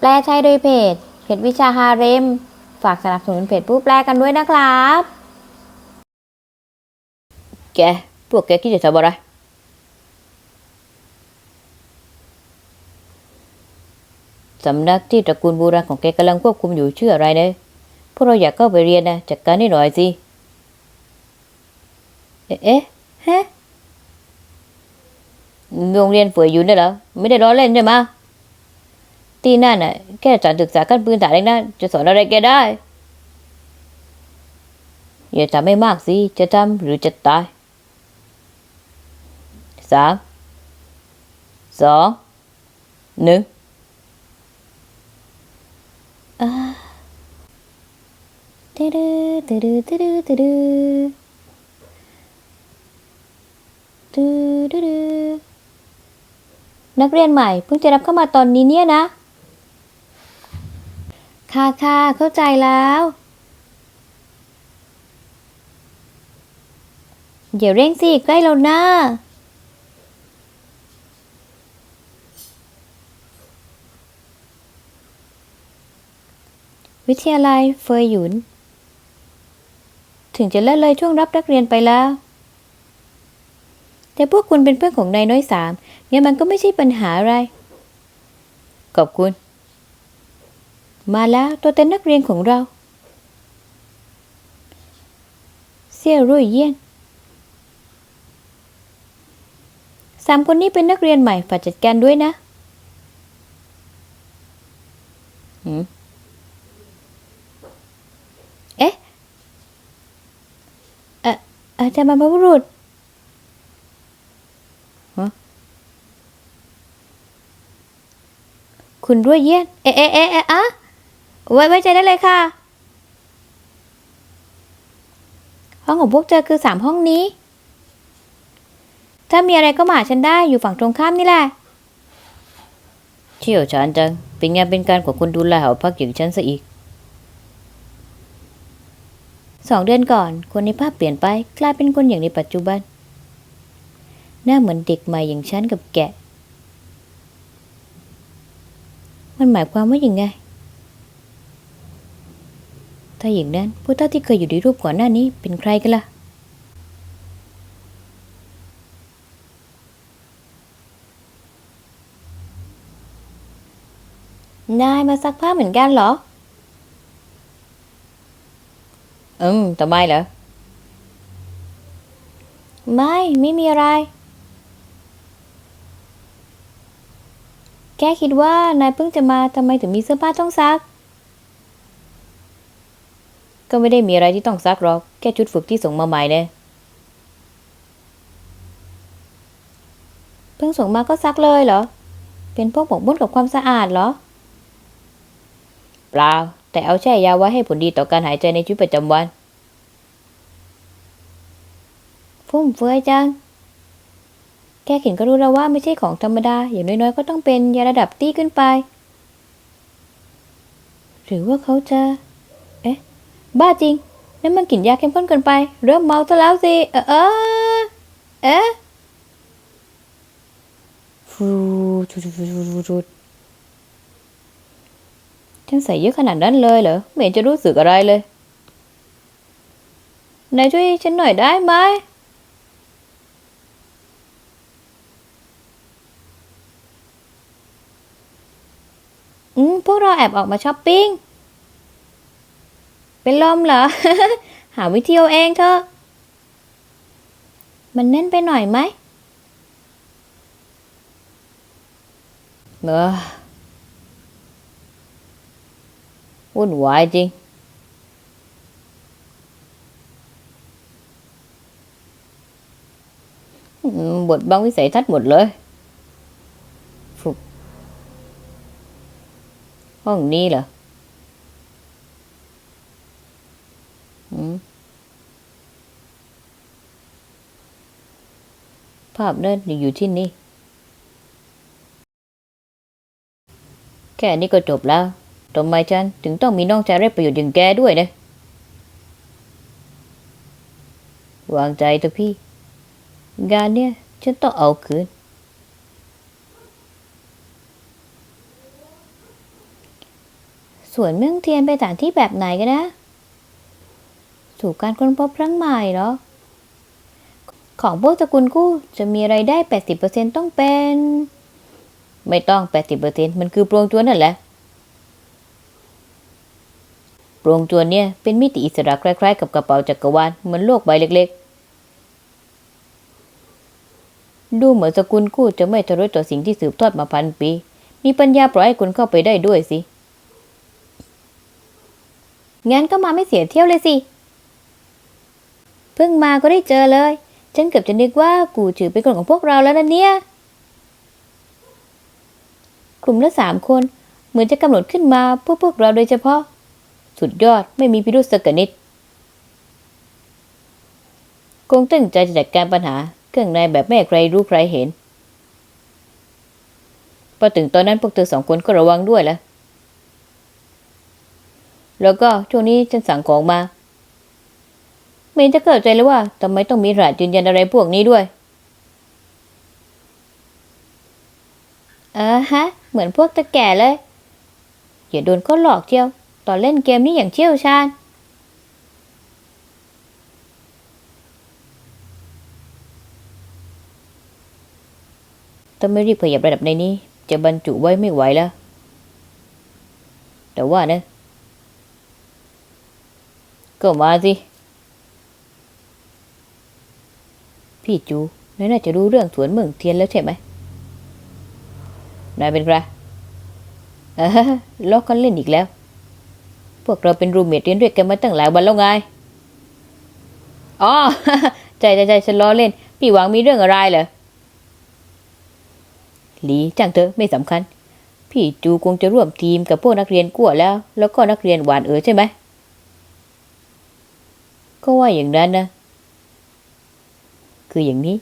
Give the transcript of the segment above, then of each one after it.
แปลใช้โดยเพจ เพจวิชาฮาเร็ม ฝากสนับสนุนเพจผู้แปลกันด้วยนะครับ แก พวกแกคิดจะทำอะไร สำนักที่ตระกูลโบูราณของแกกำลังควบคุมอยู่ชื่ออะไรเนะ พวกเราอยากเข้าไปเรียนนะ จัดการให้หน่อยสิ เอ๊ะเอ๊ะฮะโรงเรียนเฟื่อยอยู่นี่เหรอ ไม่ได้ล้อเล่นใช่ไหมะที่นั่นน่ะ แค่สถานศึกษาขั้นพื้นฐานเองนะ จะสอนอะไรแกได้ อย่าทำให้มากสิ จะทำหรือจะตายสามสองหนึ่งตึ๊ดตึ๊ดตึ๊ดตึ๊ดตึ๊ดตึ๊ดตึ๊ดนักเรียนใหม่เพิ่งจะรับเข้ามาตอนนี้เนี่ยนะ ค่ะค่ะเข้าใจแล้ว เดี๋ยวเร่งสิใกล้แล้วนะวิทยาลัยเฟยหยุน ถึงจะเลิกเลยช่วงรับนักเรียนไปแล้ว แต่พวกคุณเป็นเพื่อนของนายน้อยสามงั้นมันก็ไม่ใช่ปัญหาอะไร ขอบคุณ มาแล้วตัวเต็นนักเรียนของเราเสี่ยรุ่ยเยี่ยนสามคนนี้เป็นนักเรียนใหม่ฝากจัดการด้วยนะเอ๊ะเอออาจารย์บรรพบุรุษคุณรุ่ยเยี่ยน เอ๊ะเอ๊ะเอ๊ะอะ ไว้ไว้ใจได้เลยค่ะ ห้องของพวกเธอคือสามห้องนี้ ถ้ามีอะไรก็มาหาฉันได้อยู่ฝั่งตรงข้ามนี่แหละ เชี่ยวชาญจัง เป็นงานเป็นการของคนดูแลหอพักอย่างฉันซะอีก สองเดือนก่อน คนในภาพเปลี่ยนไปกลายเป็นคนอย่างในปัจจุบัน หน้าเหมือนเด็กใหม่อย่างฉันกับแกะ มันหมายความว่าอย่างไง ถ้าอย่างนั้นผู้ท่าที่เคยอยู่ในรูปก่อนหน้านี้เป็นใครกันล่ะ นายมาซักผ้าเหมือนกันเหรอ อืมทำไมเหรอ ไม่ ไม่มีอะไร แค่คิดว่านายเพิ่งจะมาทำไมถึงมีเสื้อผ้าต้องซัก ก็ไม่ได้มีอะไรที่ต้องซักหรอก แค่ชุดฝึกที่ส่งมาใหม่เนี่ยเพิ่งส่งมาก็ซักเลยเหรอ เป็นพวกหมกมุ่นกับความสะอาดเหรอ เปล่า แต่เอาแช่ยาไว้ให้ผลดีต่อการหายใจในชีวิตประจำวัน ฟุ่มเฟือยจัง แค่เห็นก็รู้แล้วว่าไม่ใช่ของธรรมดา อย่างน้อยๆ ก็ต้องเป็นยาระดับตี้ขึ้นไป หรือว่าเขาจะเอ๊ะ บ้าจริงนั่นมันกลิ่นยาเข้มข้นเกินไป เริ่มเมาซะแล้วสิเออเออเอ๊ะฟูชุดชุดชุดฉันใส่เยอะขนาดนั้นเลยเหรอไม่เห็นจะรู้สึกอะไรเลยนายช่วยฉันหน่อยได้ไหมอืมพวกเราแอบออกมาช้อปปิ้ง เป็นลมเหรอ หาวิธีเอาเองเถอะ มันแน่นไปหน่อยไหมเออวุ่นวายจริงอืมบทบังวิสัยทัศน์หมดเลยห้องนี้เหรอ ภาพนั่นอยู่ที่นี่ แค่นี้ก็จบแล้วทำไมฉันถึงต้องมีน้องชายไร้ประโยชน์อย่างแกด้วยนะ วางใจเถอะพี่ งานเนี่ยฉันต้องเอาคืน ส่วนเมืองเทียนไปสถานที่แบบไหนกันนะ สู่การค้นพบครั้งใหม่เหรอ ของพวกตระกูลกู้จะมีไรายได้ 80%ต้องเป็น ไม่ต้องแปดสิบเปอร์เซ็นมันคือโปรงจวนนั่นแหละโปรงจวนเนี่ยเป็นมิติอิสระคล้ายๆ กับกระเป๋าจักรวาลเหมือนโลกใบเล็กๆ ดูเหมือนสกุลกู้จะไม่ทะรุต่อสิ่งที่สืบทอดมาพันปี มีปัญญาปล่อยให้คุณเข้าไปได้ด้วยสิ งั้นก็มาไม่เสียเที่ยวเลยสิ เพิ่งมาก็ได้เจอเลย ฉันเกือบจะนึกว่ากูจือเป็นคนของพวกเราแล้วนะเนี่ย กลุ่มละสามคน เหมือนจะกำหนดขึ้นมาเพื่อพวกเราโดยเฉพาะ สุดยอดไม่มีพิรุษสักนิดคงตั้งใจจะจัดการปัญหา เครื่องในแบบไม่ให้ใครรู้ใครเห็น พอถึงตอนนั้นพวกเธอสองคนก็ระวังด้วยละแล้วก็ช่วงนี้ฉันสั่งของมา ไม่เห็นจะเข้าใจเลยว่าทำไมต้องมีรหัสยืนยันอะไรพวกนี้ด้วยเออฮะ เหมือนพวกตะแก่เลย อย่าโดนเขาหลอกเที่ยว ตอนเล่นเกมนี้อย่างเชี่ยวชาญถ้าไม่รีบขยับระดับในนี้ จะบรรจุไว้ไม่ไหวแล้ว แต่ว่านะ ก็มาสิ พี่จูนายน่าจะรู้เรื่องสวนเมืองเทียนแล้วใช่ไหมนายเป็นใครเออล้อกันเล่นอีกแล้ว พวกเราเป็นรูมเมทเรียนด้วยกันมาตั้งหลายวันแล้วไง อ๋อใจใจใจฉันล้อเล่น พี่หวังมีเรื่องอะไรเหรอหลีจ้างเถอไม่สำคัญ พี่จูคงจะร่วมทีมกับพวกนักเรียนกั่วแล้ว แล้วก็นักเรียนหวานเอ๋อใช่ไหมก็ว่าอย่างนั้นนะ คืออย่างนี้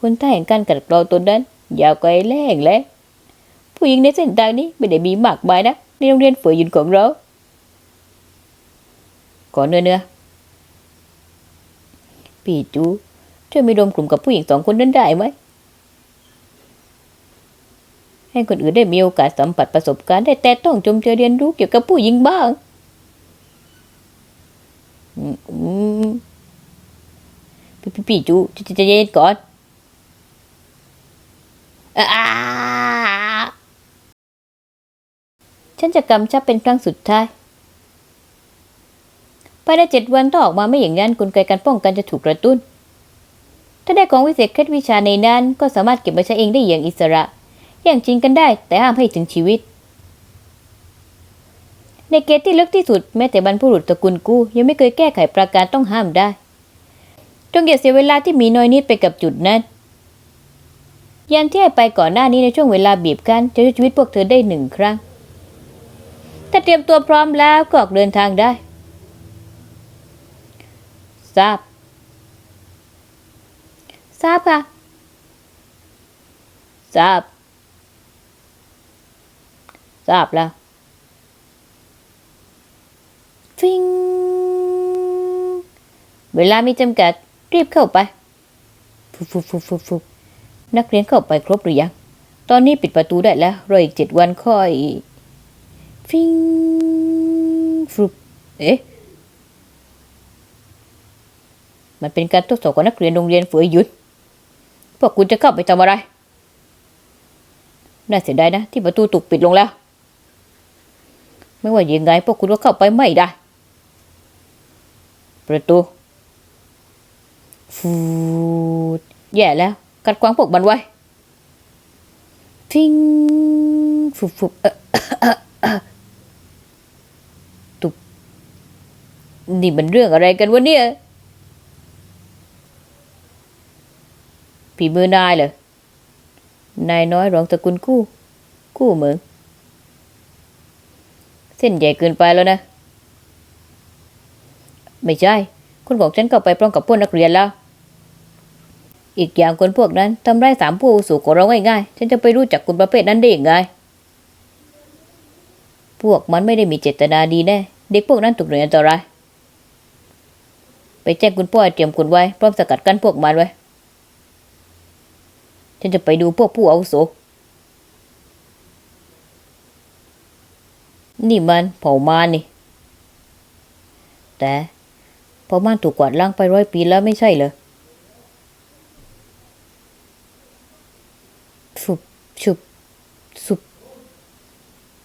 คนใต้แห่งการกัดเกลาตัวนั้นยาวไกลแรงและผู้หญิงในเส้นทางนี้ไม่ได้มีมากมายนะในโรงเรียนฝือหยุนของเราก่อนเนื้อเนื้อพี่จูช่วยไม่รวมกลุ่มกับผู้หญิงสองคนนั้นได้ไหมให้คนอื่นได้มีโอกาสสัมผัสประสบการณ์ได้แต่ต้องจมเจอเรียนรู้เกี่ยวกับผู้หญิงบ้าง อืม พี่พี่จูจะจะจะเย็นก่อนอาฉันจะกำชับเป็นครั้งสุดท้ายภายในเจ็ดวันต้องออกมาไม่อย่างนั้นกลไกการป้องกันจะถูกกระตุ้น ถ้าได้ของวิเศษเคล็ดวิชาในนั้นก็สามารถเก็บมาใช้เองได้อย่างอิสระ อย่างจริงกันได้ แต่ห้ามให้ถึงชีวิต ในเกตที่ลึกที่สุดแม้แต่บรรพบุรุษตระกูลกู้ยังไม่เคยแก้ไขประการต้องห้ามได้ จงอย่าเสียเวลาที่มีน้อยนิดไปกับจุดนั้นยันที่ให้ไปก่อนหน้านี้ในช่วงเวลาบีบกันจะช่วยชีวิตพวกเธอได้หนึ่งครั้ง ถ้าเตรียมตัวพร้อมแล้วก็ออกเดินทางได้ ทราบ ทราบค่ะ ทราบ ทราบแล้วฟิง เวลามีจำกัด รีบเข้าไปฟุบฟุบฟุบฟุบฟุบนักเรียนเข้าไปครบหรือยัง ตอนนี้ปิดประตูได้แล้ว รออีกเจ็ดวันค่อยฟิงฟุบเอ๊ะ มันเป็นการทดสอบของนักเรียนโรงเรียนฝือหยุดพวกคุณจะเข้าไปทำอะไร น่าเสียดายนะ ที่ประตูถูกปิดลงแล้ว ไม่ว่ายังไงพวกคุณก็เข้าไปไม่ได้ ประตู ฟูดแย่แล้ว กัดขวางพวกมันไว้ฟิงฟุบฟุบเออตุบนี่มันเรื่องอะไรกันวะเนี่ยผีมือนายเหรอนายน้อยรองตระกุลกู้ กู้เหมืองเส้นใหญ่เกินไปแล้วนะ ไม่ใช่ คนของฉันก็ไปพร้อมกับพวกนักเรียนแล้ว อีกอย่างคนพวกนั้นทำร้ายสามผู้อาสูของเราง่ายๆ ฉันจะไปรู้จักคนประเภทนั้นได้ยังไง พวกมันไม่ได้มีเจตนาดีแน่ เด็กพวกนั้นถูกหน่วยอันตราย ไปแจ้งคุณพ่อให้เตรียมคุณไว้ พร้อมสกัดกั้นพวกมันไว้ ฉันจะไปดูพวกผู้อาวุโส นี่มันเผ่ามารนี่ แต่เผ่ามารถูกกวาดล้างไปร้อยปีแล้วไม่ใช่เหรอฟุบ ชุบสุบ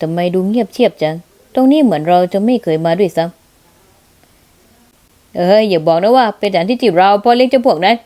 ทำไมดูเงียบเชียบจัง ตรงนี้เหมือนเราจะไม่เคยมาด้วยซ้ำเอ้ยอย่าบอกนะว่าเป็นสถานที่จีบเราพอเลี้ยงเจ้าพวกนั้น